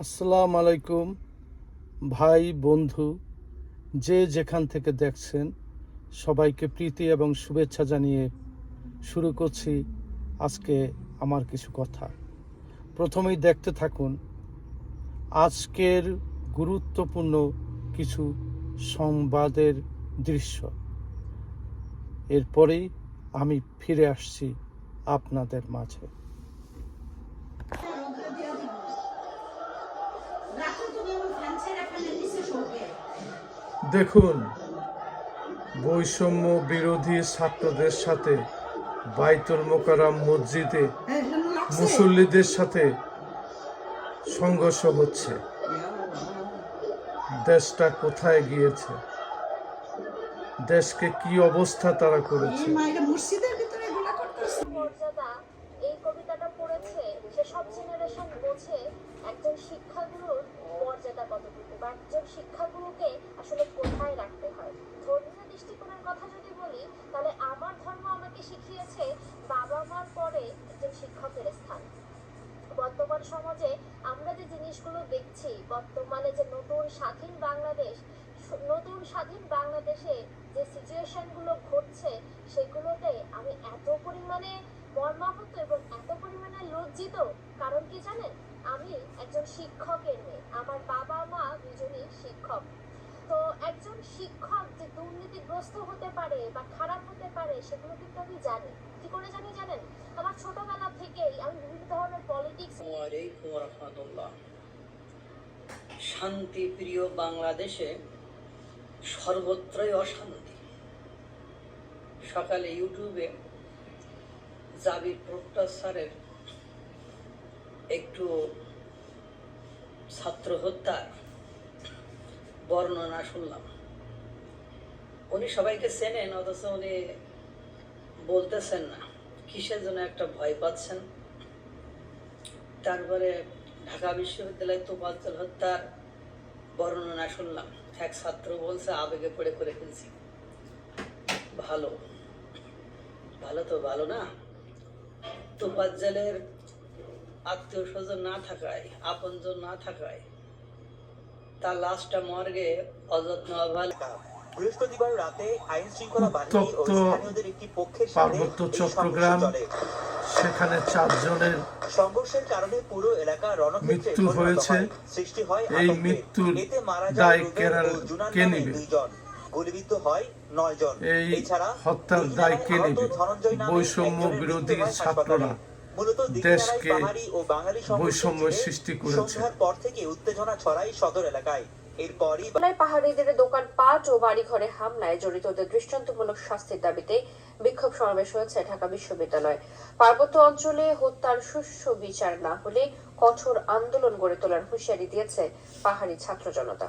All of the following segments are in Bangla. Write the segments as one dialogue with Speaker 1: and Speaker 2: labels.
Speaker 1: আসসালাম আলাইকুম, ভাই, বন্ধু, যে যেখান থেকে দেখছেন, সবাইকে প্রীতি এবং শুভেচ্ছা জানিয়ে শুরু করছি আজকে আমার কিছু কথা। প্রথমেই দেখতে থাকুন, আজকের গুরুত্বপূর্ণ কিছু সংবাদের দৃশ্য। এরপরেই আমি ফিরে আসছি আপনাদের মাঝে। দেখুন বৈষম্য বিরোধী ছাত্রদের সাথে বাইতুল মোকাররম মসজিদে মুসল্লিদের সাথে সংঘর্ষ হচ্ছে। দেশটা কোথায় গিয়েছে? দেশকে কি অবস্থা তারা করেছে?
Speaker 2: মায়ের মুর্শিদের ভিতরে এগুলা করতেছে
Speaker 3: মর্যাদা এই কবিতাটা পড়েছে সে সব জেনারেশন বোঝে একজন শিক্ষাগুরুর মর্যাদা কতটুকু। বা একজন শিক্ষাগুরুকে আসলে কোথায় রাখতে হয়? ধর্মীয় দৃষ্টিকোণের কথা যদি বলি, তাহলে আমার ধর্ম আমাকে শিখিয়েছে বাবা মার পরে একজন শিক্ষকের স্থান। বর্তমান সমাজে আমরা যে জিনিসগুলো দেখছি, বর্তমানে যে নতুন স্বাধীন বাংলাদেশ নতুন স্বাধীন বাংলাদেশে যে সিচুয়েশনগুলো ঘটছে, সেগুলোতে আমি এত পরিমাণে মর্মাহত এবং এত পরিমাণে লজ্জিত। কারণ কি জানেন? আমি একজন শিক্ষকের মেয়ে, আমার বাবা মা দুজনই শিক্ষক। তো একজন শিক্ষক যে দুর্নীতিগ্রস্ত হতে পারে বা খারাপ হতে পারে, সেগুলো কিন্তু আমি জানি। কি করে জানি জানেন? আমার ছোটবেলা থেকেই আমি বিভিন্ন ধরনের পলিটিক্স
Speaker 4: শান্তি প্রিয় বাংলাদেশে সর্বত্রই অশান্তি। সকালে ইউটিউবে জাবির প্রক্টর স্যারের একটু ছাত্র হত্যার বর্ণনা শুনলাম। উনি সবাইকে চেনেন, অথচ উনি বলতেছেন না। কিসের জন্য একটা ভয় পাচ্ছেন? তারপরে ঢাকা বিশ্ববিদ্যালয় তোপাঞ্চল হত্যার বর্ণনা শুনলাম। এক ছাত্র বলছে, আবেগে পড়ে করে ফেলছি। ভালো। ভালো তো ভালো না। তোপাজ্জালের আত্মীয় স্বজন না থাকায়, আপনজন না থাকায় তার লাশটা মর্গে অযত্ন অবহেলা।
Speaker 5: বৃহস্পতিবার রাতে আইন শৃঙ্খলা বাহিনী ও স্থানীয়দের একটি পক্ষের সামনে
Speaker 1: চট্টগ্রাম সেখানে চারজনের
Speaker 5: সংঘর্ষের কারণে পুরো এলাকা রণক্ষেত্রে
Speaker 1: মৃত্যু হয়েছে।
Speaker 5: সৃষ্টি হয়
Speaker 1: এই। মৃত্যুর
Speaker 5: এতে মারা যায়
Speaker 1: কে
Speaker 5: গুলিবিদ্ধ হয় নয় জন
Speaker 1: এই
Speaker 5: এছাড়া
Speaker 1: হত্যার দায় কে নিবে? বৈষম্য বিরোধী ছাত্ররা। দেশকে বৈষম্যের সৃষ্টি করেছে।
Speaker 5: পর থেকে উত্তেজনা ছড়ায় সদর এলাকায়। এরপরই
Speaker 6: হামলায় পাহাড়িদের দোকানপাট ও বাড়িঘরে হামলায় জড়িতদের দৃষ্টান্তমূলক শাস্তির দাবিতে বিক্ষোভ সমাবেশ হয়েছে ঢাকা বিশ্ববিদ্যালয়। পার্বত্য অঞ্চলে হত্যার সুষ্ঠু বিচার না হলে কঠোর আন্দোলন গড়ে তোলার হুঁশিয়ারি দিয়েছে পাহাড়ি ছাত্র জনতা।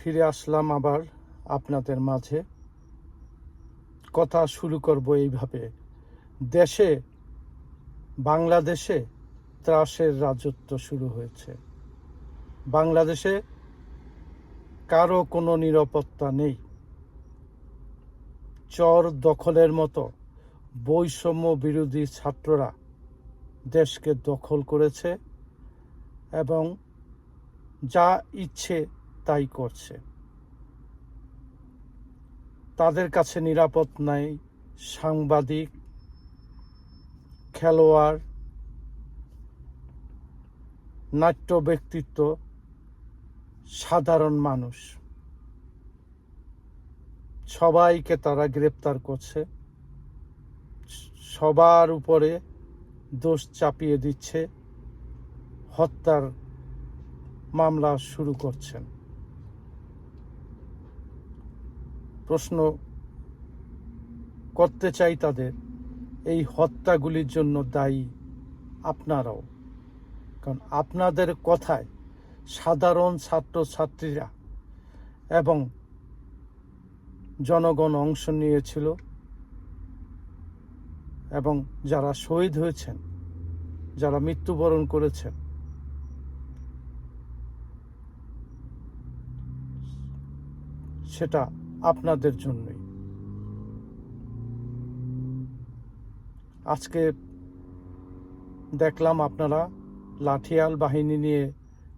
Speaker 1: ফিরে আসলাম আবার আপনাদের মাঝে। কথা শুরু করব এইভাবে। দেশে, বাংলাদেশে ত্রাসের রাজত্ব শুরু হয়েছে। বাংলাদেশে কারও কোনো নিরাপত্তা নেই। চর দখলের মতো বৈষম্য বিরোধী ছাত্ররা দেশকে দখল করেছে এবং যা ইচ্ছে তাই করছে। তাদের কাছে নিরাপদ নাই সাংবাদিক খেলোয়াড়, নাট্য ব্যক্তিত্ব, সাধারণ মানুষ। সবাইকে তারা গ্রেপ্তার করছে। সবার উপরে দোষ চাপিয়ে দিচ্ছে। হত্যার মামলা শুরু করছেন। প্রশ্ন করতে চাই তাদের। এই হত্যাগুলির জন্য দায়ী আপনারাও। কারণ আপনাদের কথায় সাধারণ ছাত্রছাত্রীরা এবং জনগণ অংশ নিয়েছিল এবং যারা শহীদ হয়েছেন, যারা মৃত্যুবরণ করেছেন, সেটা আপনাদের জন্যই। আজকে দেখলাম আপনারা লাঠিয়াল বাহিনী নিয়ে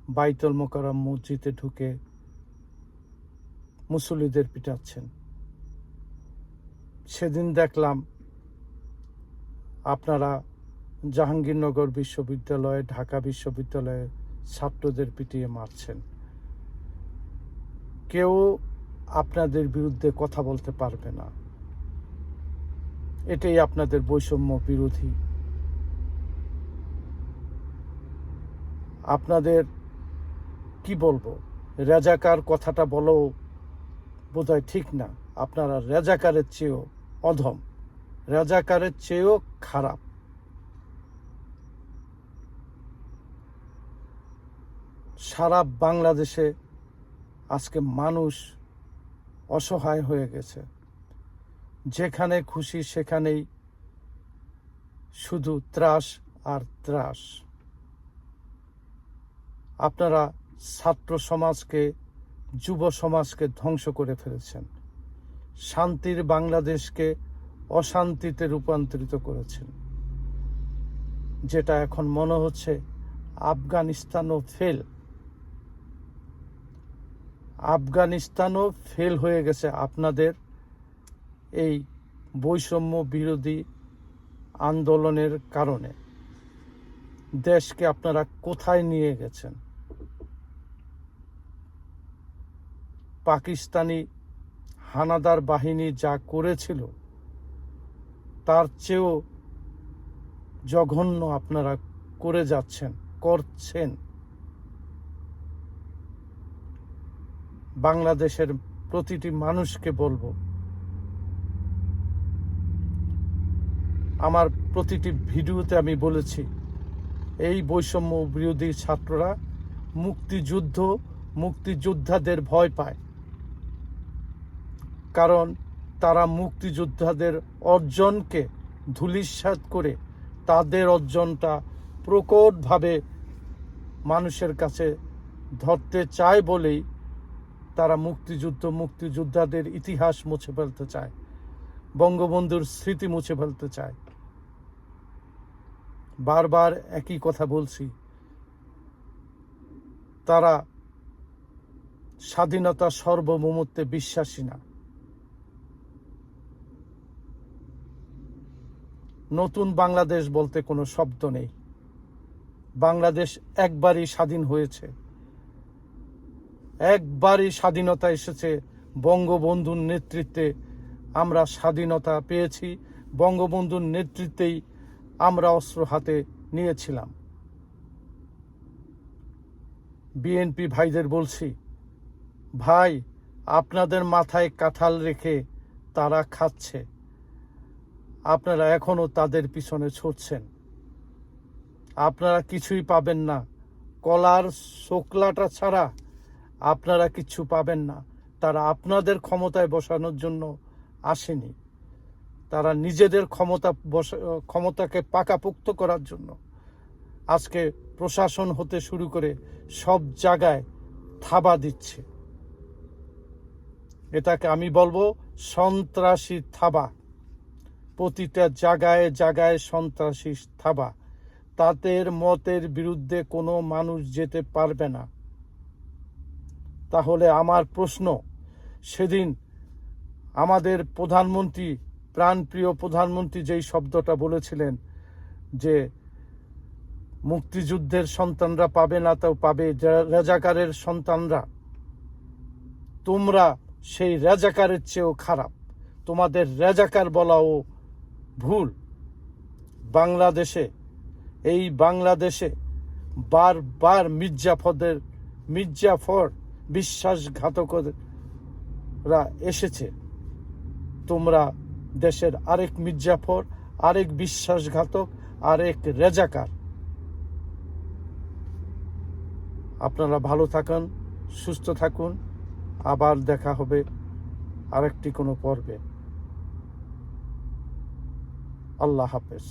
Speaker 1: বাইতুল মোকারম মসজিদে ঢুকে মুসল্লিদের পিটাচ্ছেন। সেদিন দেখলাম আপনারা জাহাঙ্গীরনগর বিশ্ববিদ্যালয়ে, ঢাকা বিশ্ববিদ্যালয়ে ছাত্রদের পিটিয়ে মারছেন। কেউ আপনাদের বিরুদ্ধে কথা বলতে পারবে না। এটাই আপনাদের বৈষম্য বিরোধী। আপনাদের কি বলব? রেজাকার কথাটা বলো বোধহয় ঠিক না। আপনারা রেজাকারের চেয়েও অধম। রেজাকারের চেয়েও খারাপ। সারা বাংলাদেশে আজকে মানুষ অসহায় হয়ে গেছে। যেখানে খুশি সেখানেই শুধু ত্রাস আর ত্রাস। আপনারা ছাত্র সমাজকে, যুব সমাজকে ধ্বংস করে ফেলেছেন। শান্তির বাংলাদেশকে অশান্তিতে রূপান্তরিত করেছেন। যেটা এখন মনে হচ্ছে আফগানিস্তানও ফেল আফগানিস্তানও ফেল হয়ে গেছে আপনাদের এই বৈষম্য বিরোধী আন্দোলনের কারণে। দেশকে আপনারা কোথায় নিয়ে গেছেন? পাকিস্তানি হানাদার বাহিনী যা করেছিল, তার চেয়েও জঘন্য আপনারা করে যাচ্ছেন, করছেন। বাংলাদেশের প্রতিটি মানুষকে বলব আমার প্রতিটি ভিডিওতে আমি বলেছি, এই বৈষম্য বিরোধী ছাত্ররা মুক্তিযুদ্ধ, মুক্তিযোদ্ধাদের ভয় পায়। কারণ তারা মুক্তিযোদ্ধাদের অর্জনকে ধূলিসাৎ করে তাদের অর্জনটা প্রকটভাবে মানুষের কাছে ধরতে চায় বলেই তারা মুক্তিযুদ্ধ, মুক্তিযোদ্ধাদের ইতিহাস মুছে ফেলতে চায়, বঙ্গবন্ধুর স্মৃতি মুছে ফেলতে চায়। বারবার একই কথা বলছি। তারা স্বাধীনতা সর্বভৌমত্বে বিশ্বাসী না। নতুন বাংলাদেশ বলতে কোনো শব্দ নেই। বাংলাদেশ একবারই স্বাধীন হয়েছে। একবারই স্বাধীনতা এসেছে বঙ্গবন্ধুর নেতৃত্বে। আমরা স্বাধীনতা পেয়েছি, বঙ্গবন্ধুর নেতৃত্বেই আমরা অস্ত্র হাতে নিয়েছিলাম। বিএনপি ভাইদের বলছি, ভাই, আপনাদের মাথায় কাঁঠাল রেখে তারা খাচ্ছে। আপনারা এখনও তাদের পিছনে ছুটছেন। আপনারা কিছুই পাবেন না। কলার শোকলাটা ছাড়া আপনারা কিছু পাবেন না। তারা আপনাদের ক্ষমতায় বসানোর জন্য আসেনি। তারা নিজেদের ক্ষমতা বসা, ক্ষমতাকে পাকাপোক্ত করার জন্য আজকে প্রশাসন হতে শুরু করে সব জায়গায় থাবা দিচ্ছে। এটাকে আমি বলব সন্ত্রাসী থাবা। প্রতিটা জায়গায় জায়গায় সন্ত্রাসী থাবা। তাদের মতের বিরুদ্ধে কোনো মানুষ যেতে পারবে না। তাহলে আমার প্রশ্ন, সেদিন আমাদের প্রধানমন্ত্রী প্রাণপ্রিয় প্রধানমন্ত্রী যেই শব্দটা বলেছিলেন যে মুক্তিযুদ্ধের সন্তানরা পাবে না তাও পাবে রাজাকারের সন্তানরা, তোমরা সেই রাজাকারের চেয়েও খারাপ। তোমাদের রাজাকার বলাও ভুল। বাংলাদেশে, এই বাংলাদেশে বারবার মির্জাফরদের, মির্জাফর বিশ্বাসঘাতকরা এসেছে। তোমরা দেশের আরেক মির্জাফর, আরেক বিশ্বাসঘাতক, আরেক রেজাকার। আপনারা ভালো থাকুন, সুস্থ থাকুন। আবার দেখা হবে আরেকটি কোনো পর্বে। আল্লাহ হাফেজ।